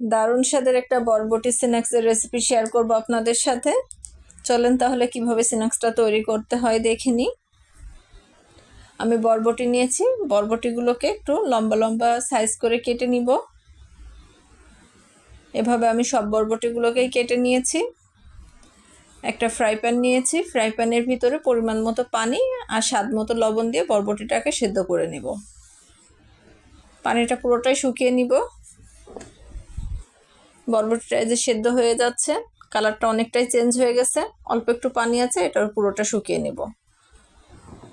দারুণ স্বাদের একটা বরবটি স্ন্যাক্সের রেসিপি শেয়ার করব আপনাদের সাথে। চলেন তাহলে কীভাবে স্ন্যাক্সটা তৈরি করতে হয় দেখে নিই। আমি বরবটি নিয়েছি, বরবটিগুলোকে একটু লম্বা লম্বা সাইজ করে কেটে নিব। এভাবে আমি সব বরবটিগুলোকেই কেটে নিয়েছি। একটা ফ্রাই প্যান নিয়েছি ফ্রাই প্যানের ভিতরে পরিমাণ মতো পানি আর স্বাদ মতো লবণ দিয়ে বরবটিটাকে সেদ্ধ করে নেব। পানিটা পুরোটাই শুকিয়ে নিব। বরবটিটা যে সেদ্ধ হয়ে যাচ্ছে, কালারটা অনেকটাই চেঞ্জ হয়ে গেছে, অল্প একটু পানি আছে, এটার পুরোটা শুকিয়ে নেব।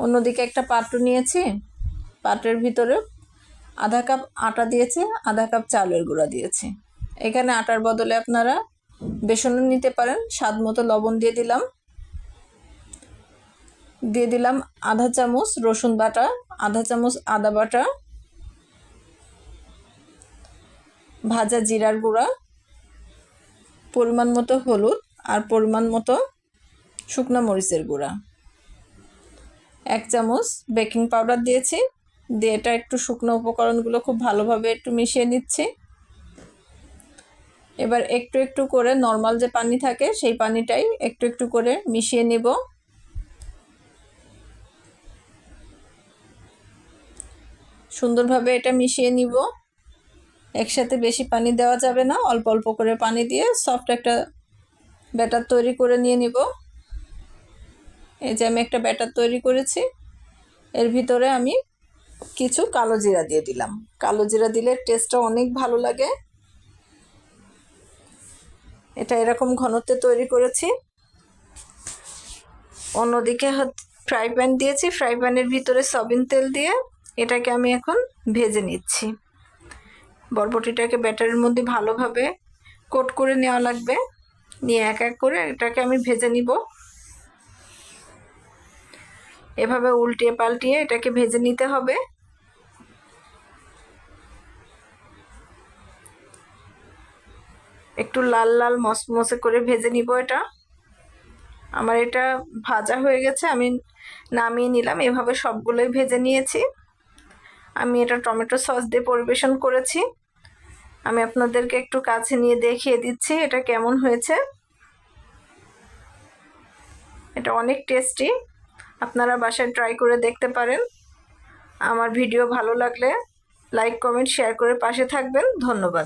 অন্যদিকে একটা পাত্র নিয়েছি, পাত্রের ভিতরে আধা কাপ আটা দিয়েছি, আধা কাপ চালের গুঁড়া দিয়েছি। এখানে আটার বদলে আপনারা বেসনও নিতে পারেন, স্বাদ মতো লবণ দিয়ে দিলাম। দিয়ে দিলাম আধা চামচ রসুন বাটা, আধা চামচ আদা বাটা, ভাজা জিরার গুঁড়া পরিমাণ মতো হলুদ আর পরিমাণ মতো শুকনো মরিচের গুঁড়া। এক চামচ বেকিং পাউডার দিয়েছি, দিয়ে এটা একটু শুকনো উপকরণগুলো খুব ভালোভাবে একটু মিশিয়ে নিচ্ছি। এবার একটু একটু করে নর্মাল যে পানি থাকে সেই পানিটাই একটু একটু করে মিশিয়ে নেব। সুন্দরভাবে এটা মিশিয়ে নিব। একসাথে বেশি পানি দেওয়া যাবে না। অল্প অল্প করে পানি দিয়ে সফট একটা ব্যাটার তৈরি করে নিয়ে নিব। এই যে আমি একটা ব্যাটার তৈরি করেছি। এর ভিতরে আমি কিছু কালো জিরা দিয়ে দিলাম। কালো জিরা দিলে টেস্টটা অনেক ভালো লাগে। এটা এরকম ঘনত্বে তৈরি করেছি। অন্যদিকে ফ্রাই প্যান দিয়েছি। ফ্রাই প্যানের ভিতরে সবিন তেল দিয়ে এটাকে আমি এখন ভেজে নিচ্ছি। বরবটিটাকে ব্যাটারের মধ্যে ভালোভাবে কোট করে নেওয়া লাগবে। নিয়ে এক এক করে এটাকে আমি ভেজে নিব। এভাবে উল্টিয়ে পাল্টিয়ে এটাকে ভেজে নিতে হবে। একটু লাল লাল মসমসে করে ভেজে নিব এটা। আমার এটা ভাজা হয়ে গেছে, আমি নামিয়ে নিলাম। এভাবে সবগুলোই ভেজে নিয়েছি। আমি এটা টমেটো সস দিয়ে পরিবেশন করেছি। আমি আপনাদেরকে একটু কাছে নিয়ে দেখিয়ে দিচ্ছি এটা কেমন হয়েছে। এটা অনেক টেস্টি। আপনারা বাসায় ট্রাই করে দেখতে পারেন। আমার ভিডিও ভালো লাগলে লাইক, কমেন্ট, শেয়ার করে পাশে থাকবেন। ধন্যবাদ।